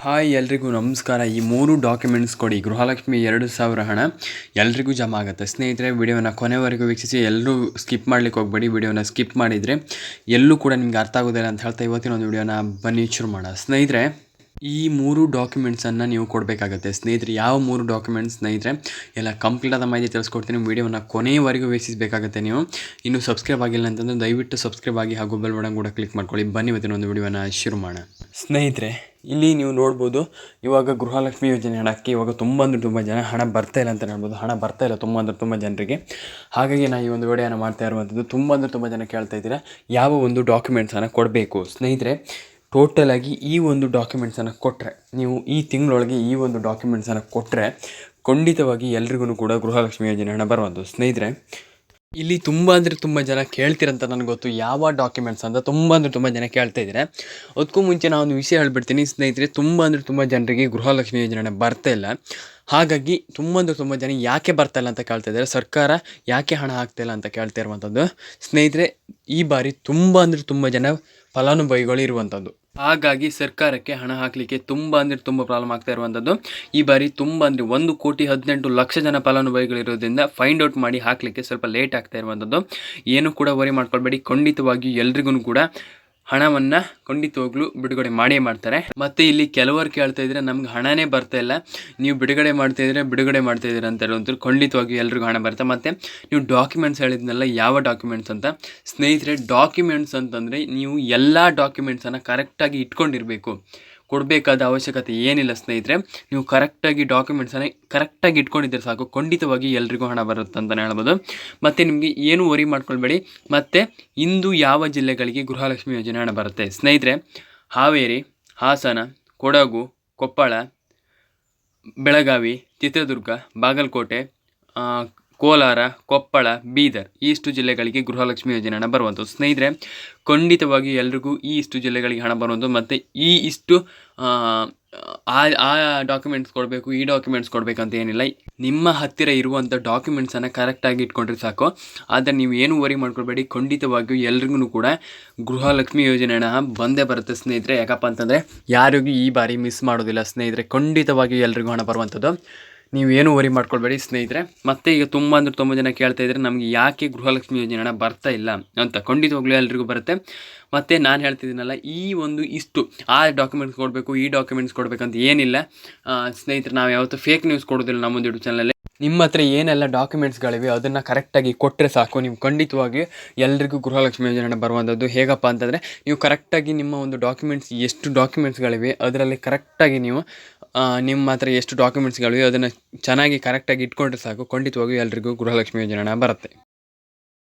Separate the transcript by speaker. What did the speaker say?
Speaker 1: Hi ಎಲ್ರಿಗೂ ನಮಸ್ಕಾರ. ಈ ಮೂರು ಡಾಕ್ಯುಮೆಂಟ್ಸ್ ಕೊಡಿ. ಗೃಹಲಕ್ಷ್ಮಿ ಎರಡು ಸಾವಿರ ಹಣ. ಎಲ್ರಿಗೂ ಜಮಾ ಆಗುತ್ತೆ. ಸ್ನೇಹಿತರೆ, ವಿಡಿಯೋನ ಕೊನೆವರೆಗೂ ವೀಕ್ಷಿಸಿ. ಎಲ್ಲರೂ ಸ್ಕಿಪ್ ಮಾಡ್ಲಿಕ್ಕೆ ಹೋಗಬೇಡಿ. ವಿಡಿಯೋನ ಸ್ಕಿಪ್ ಮಾಡಿದರೆ ಎಲ್ಲೂ ಕೂಡ ನಿಮ್ಗೆ ಅರ್ಥ ಆಗೋದಿಲ್ಲ ಅಂತ ಹೇಳ್ತಾ ಇವತ್ತಿನ ಒಂದು ವಿಡಿಯೋನ ಬನ್ನಿ ಶುರು ಮಾಡೋಣ. ಸ್ನೇಹಿತರೆ ಈ ಮೂರು ಡಾಕ್ಯುಮೆಂಟ್ಸನ್ನು ನೀವು ಕೊಡಬೇಕಾಗತ್ತೆ. ಸ್ನೇಹಿತರೆ, ಯಾವ ಮೂರು ಡಾಕ್ಯುಮೆಂಟ್ಸ್ ಸ್ನೇಹಿತರೆ? ಎಲ್ಲ ಕಂಪ್ಲೀಟ್ ಆದ ಮಾಹಿತಿ ತಿಳಿಸ್ಕೊಡ್ತೀನಿ. ವೀಡಿಯೋನ ಕೊನೆಯವರೆಗೂ ವೀಕ್ಷಿಸಬೇಕಾಗತ್ತೆ ನೀವು. ಇನ್ನೂ ಸಬ್ಸ್ಕ್ರೈಬ್ ಆಗಿಲ್ಲ ಅಂತಂದರೆ ದಯವಿಟ್ಟು ಸಬ್ಸ್ಕ್ರೈಬ್ ಆಗಿ ಹಾಗೂ ಬೆಲ್ ಬಟನ್ ಕೂಡ ಕ್ಲಿಕ್ ಮಾಡ್ಕೊಳ್ಳಿ. ಬನ್ನಿ ಇವತ್ತಿನ ಒಂದು ವೀಡಿಯೋನ ಶುರು ಮಾಡೋಣ. ಸ್ನೇಹಿತರೆ, ಇಲ್ಲಿ ನೀವು ನೋಡ್ಬೋದು, ಇವಾಗ ಗೃಹಲಕ್ಷ್ಮಿ ಯೋಜನೆ ಹಣಕ್ಕೆ ಇವಾಗ ತುಂಬ ಅಂದರೆ ತುಂಬ ಜನ ಹಣ ಬರ್ತಾ ಇಲ್ಲ ಅಂತ ಹೇಳ್ಬೋದು. ಹಣ ಬರ್ತಾ ಇಲ್ಲ, ತುಂಬ ಅಂದರೆ ತುಂಬ ಜನರಿಗೆ. ಹಾಗಾಗಿ ನಾನು ಈ ಒಂದು ವಿಡಿಯೋನ ಮಾಡ್ತಾ ಇರುವಂಥದ್ದು ತುಂಬ ಅಂದರೆ ತುಂಬ ಜನ ಕೇಳ್ತಾ ಇದ್ದೀರಾ. ಯಾವ ಒಂದು ಡಾಕ್ಯುಮೆಂಟ್ಸನ್ನು ಕೊಡಬೇಕು? ಸ್ನೇಹಿತರೆ ಟೋಟಲಾಗಿ ಈ ಒಂದು ಡಾಕ್ಯುಮೆಂಟ್ಸನ್ನು ಕೊಟ್ಟರೆ ನೀವು ಈ ತಿಂಗಳೊಳಗೆ ಈ ಒಂದು ಡಾಕ್ಯುಮೆಂಟ್ಸನ್ನು ಕೊಟ್ಟರೆ ಖಂಡಿತವಾಗಿ ಎಲ್ರಿಗೂ ಕೂಡ ಗೃಹಲಕ್ಷ್ಮಿ ಯೋಜನೆ ಹಣ ಬರುವಂಥದ್ದು. ಸ್ನೇಹಿತರೆ, ಇಲ್ಲಿ ತುಂಬ ಅಂದರೆ ತುಂಬ ಜನ ಕೇಳ್ತಿರಂತ ನನಗೆ ಗೊತ್ತು ಯಾವ ಡಾಕ್ಯುಮೆಂಟ್ಸ್ ಅಂತ ತುಂಬ ಅಂದರೆ ತುಂಬ ಜನ ಕೇಳ್ತಾ ಇದ್ದಾರೆ ಅದಕ್ಕೂ ಮುಂಚೆ ನಾನು ಒಂದು ವಿಷಯ ಹೇಳ್ಬಿಡ್ತೀನಿ. ಸ್ನೇಹಿತರೆ, ತುಂಬ ಅಂದರೆ ತುಂಬ ಜನರಿಗೆ ಗೃಹಲಕ್ಷ್ಮಿ ಯೋಜನೆ ಬರ್ತಾ ಇಲ್ಲ. ಹಾಗಾಗಿ ತುಂಬ ಅಂದರೆ ತುಂಬ ಜನ ಯಾಕೆ ಬರ್ತಾ ಇಲ್ಲ ಅಂತ ಕೇಳ್ತಾ ಇದ್ದಾರೆ. ಸರ್ಕಾರ ಯಾಕೆ ಹಣ ಹಾಕ್ತಾ ಇಲ್ಲ ಅಂತ ಕೇಳ್ತಾ ಇರುವಂಥದ್ದು. ಸ್ನೇಹಿತರೆ, ಈ ಬಾರಿ ತುಂಬ ಅಂದರೆ ತುಂಬ ಜನ ಫಲಾನುಭವಿಗಳು ಇರುವಂಥದ್ದು. ಹಾಗಾಗಿ ಸರ್ಕಾರಕ್ಕೆ ಹಣ ಹಾಕಲಿಕ್ಕೆ ತುಂಬ ಅಂದರೆ ತುಂಬ ಪ್ರಾಬ್ಲಮ್ ಆಗ್ತಾ ಇರುವಂಥದ್ದು. ಈ ಬಾರಿ ತುಂಬ ಅಂದರೆ ಒಂದು ಕೋಟಿ ಹದಿನೆಂಟು ಲಕ್ಷ ಜನ ಫಲಾನುಭವಿಗಳಿರೋದ್ರಿಂದ ಫೈಂಡ್ ಔಟ್ ಮಾಡಿ ಹಾಕಲಿಕ್ಕೆ ಸ್ವಲ್ಪ ಲೇಟ್ ಆಗ್ತಾ ಇರುವಂಥದ್ದು. ಏನು ಕೂಡ ವರಿ ಮಾಡ್ಕೊಳ್ಬೇಡಿ. ಖಂಡಿತವಾಗಿಯೂ ಎಲ್ರಿಗೂ ಕೂಡ ಹಣವನ್ನು ಖಂಡಿತವಾಗ್ಲೂ ಬಿಡುಗಡೆ ಮಾಡೇ ಮಾಡ್ತಾರೆ. ಮತ್ತು ಇಲ್ಲಿ ಕೆಲವರು ಕೇಳ್ತಾ ಇದ್ರೆ ನಮ್ಗೆ ಹಣನೇ ಬರ್ತಾ ಇಲ್ಲ. ನೀವು ಬಿಡುಗಡೆ ಮಾಡ್ತಾ ಇದ್ರೆ ಬಿಡುಗಡೆ ಮಾಡ್ತಾ ಇದ್ರೆ ಅಂತ ಹೇಳುವಂಥದ್ದು ಖಂಡಿತವಾಗಿಯೂ ಎಲ್ರಿಗೂ ಹಣ ಬರುತ್ತೆ ಮತ್ತೆ ನೀವು ಡಾಕ್ಯುಮೆಂಟ್ಸ್ ಹೇಳಿದ್ನಲ್ಲ, ಯಾವ ಡಾಕ್ಯುಮೆಂಟ್ಸ್ ಅಂತ? ಸ್ನೇಹಿತರೆ ಡಾಕ್ಯುಮೆಂಟ್ಸ್ ಅಂತಂದರೆ ನೀವು ಎಲ್ಲ ಡಾಕ್ಯುಮೆಂಟ್ಸನ್ನು ಕರೆಕ್ಟಾಗಿ ಇಟ್ಕೊಂಡಿರಬೇಕು. ಕೊಡಬೇಕಾದ ಅವಶ್ಯಕತೆ ಏನಿಲ್ಲ ಸ್ನೇಹಿತರೆ. ನೀವು ಕರೆಕ್ಟಾಗಿ ಡಾಕ್ಯುಮೆಂಟ್ಸನ್ನು ಕರೆಕ್ಟಾಗಿ ಇಟ್ಕೊಂಡಿದ್ದರೆ ಸಾಕು. ಖಂಡಿತವಾಗಿ ಎಲ್ರಿಗೂ ಹಣ ಬರುತ್ತೆ ಅಂತಲೇ ಹೇಳ್ಬೋದು. ಮತ್ತು ನಿಮಗೆ ಏನು ವರಿ ಮಾಡ್ಕೊಳ್ಬೇಡಿ. ಮತ್ತು ಇಂದು ಯಾವ ಜಿಲ್ಲೆಗಳಿಗೆ ಗೃಹಲಕ್ಷ್ಮಿ ಯೋಜನೆ ಹಣ ಬರುತ್ತೆ? ಸ್ನೇಹಿತರೆ, ಹಾವೇರಿ, ಹಾಸನ, ಕೊಡಗು, ಕೊಪ್ಪಳ, ಬೆಳಗಾವಿ, ಚಿತ್ರದುರ್ಗ, ಬಾಗಲಕೋಟೆ ಕೋಲಾರ ಕೊಪ್ಪಳ ಬೀದರ್ ಇಷ್ಟು ಜಿಲ್ಲೆಗಳಿಗೆ ಗೃಹಲಕ್ಷ್ಮಿ ಯೋಜನೆ ಹಣ ಬರುವಂಥದ್ದು. ಸ್ನೇಹಿತರೆ ಖಂಡಿತವಾಗಿ ಎಲ್ರಿಗೂ ಈ ಇಷ್ಟು ಜಿಲ್ಲೆಗಳಿಗೆ ಹಣ ಬರುವಂಥದ್ದು ಮತ್ತು ಈ ಇಷ್ಟು ಆ, ಆ ಆ ಡಾಕ್ಯುಮೆಂಟ್ಸ್ ಕೊಡಬೇಕು ಈ ಡಾಕ್ಯುಮೆಂಟ್ಸ್ ಕೊಡಬೇಕಂತ ಏನಿಲ್ಲ. ನಿಮ್ಮ ಹತ್ತಿರ ಇರುವಂಥ ಡಾಕ್ಯುಮೆಂಟ್ಸನ್ನು ಕರೆಕ್ಟಾಗಿ ಇಟ್ಕೊಂಡ್ರೆ ಸಾಕು. ಆದರೆ ನೀವು ಏನು ವರಿ ಮಾಡ್ಕೊಳ್ಬೇಡಿ ಖಂಡಿತವಾಗಿಯೂ ಎಲ್ರಿಗೂ ಕೂಡ ಗೃಹಲಕ್ಷ್ಮಿ ಯೋಜನೆ ಹಣ ಬಂದೇ ಬರುತ್ತೆ ಸ್ನೇಹಿತರೆ. ಯಾಕಪ್ಪ ಅಂತಂದರೆ ಯಾರಿಗೂ ಈ ಬಾರಿ ಮಿಸ್ ಮಾಡೋದಿಲ್ಲ ಸ್ನೇಹಿತರೆ. ಖಂಡಿತವಾಗಿಯೂ ಎಲ್ರಿಗೂ ಹಣ ಬರುವಂಥದ್ದು. ನೀವೇನು ವರಿ ಮಾಡ್ಕೊಳ್ಬೇಡಿ ಸ್ನೇಹಿತರೆ. ಮತ್ತೆ ಈಗ ತುಂಬ ಅಂದರೆ ತುಂಬ ಜನ ಕೇಳ್ತಾ ನಮಗೆ ಯಾಕೆ ಗೃಹಲಕ್ಷ್ಮಿ ಯೋಜನೆ ಹಣ ಬರ್ತಾ ಇಲ್ಲ ಅಂತ ಖಂಡಿತವಾಗ್ಲೂ ಎಲ್ರಿಗೂ ಬರುತ್ತೆ. ಮತ್ತು ನಾನು ಹೇಳ್ತಿದ್ದೀನಲ್ಲ, ಈ ಒಂದು ಇಷ್ಟು, ಆ ಡಾಕ್ಯುಮೆಂಟ್ಸ್ ಕೊಡಬೇಕು, ಈ ಡಾಕ್ಯುಮೆಂಟ್ಸ್ ಕೊಡಬೇಕಂತ ಏನಿಲ್ಲ. ಸ್ನೇಹಿತರೆ, ನಾವು ಯಾವತ್ತೂ ಫೇಕ್ ನ್ಯೂಸ್ ಕೊಡೋದಿಲ್ಲ ನಮ್ಮ ಯೂಟ್ಯೂಬ್ ಚಾನಲಲ್ಲಿ ನಿಮ್ಮ ಹತ್ರ ಏನೆಲ್ಲ ಡಾಕ್ಯುಮೆಂಟ್ಸ್ಗಳಿವೆ ಅದನ್ನು ಕರೆಕ್ಟಾಗಿ ಕೊಟ್ಟರೆ ಸಾಕು. ನೀವು ಖಂಡಿತವಾಗಿ ಎಲ್ರಿಗೂ ಗೃಹಲಕ್ಷ್ಮಿ ಯೋಜನೆ ಬರುವಂಥದ್ದು ಹೇಗಪ್ಪ ಅಂತಂದರೆ, ನೀವು ಕರೆಕ್ಟಾಗಿ ನಿಮ್ಮ ಒಂದು ಡಾಕ್ಯುಮೆಂಟ್ಸ್ ಎಷ್ಟು ಡಾಕ್ಯುಮೆಂಟ್ಸ್ಗಳಿವೆ ಅದರಲ್ಲಿ ಕರೆಕ್ಟಾಗಿ ನೀವು ನಿಮ್ಮ ಹತ್ರ ಎಷ್ಟು ಡಾಕ್ಯುಮೆಂಟ್ಸ್ಗಳಿವೆ ಅದನ್ನು ಚೆನ್ನಾಗಿ ಕರೆಕ್ಟಾಗಿ ಇಟ್ಕೊಂಡ್ರೆ ಸಾಕು. ಖಂಡಿತವಾಗಿಯೂ ಎಲ್ರಿಗೂ ಗೃಹಲಕ್ಷ್ಮಿ ಯೋಜನೆ ಹಣ ಬರುತ್ತೆ.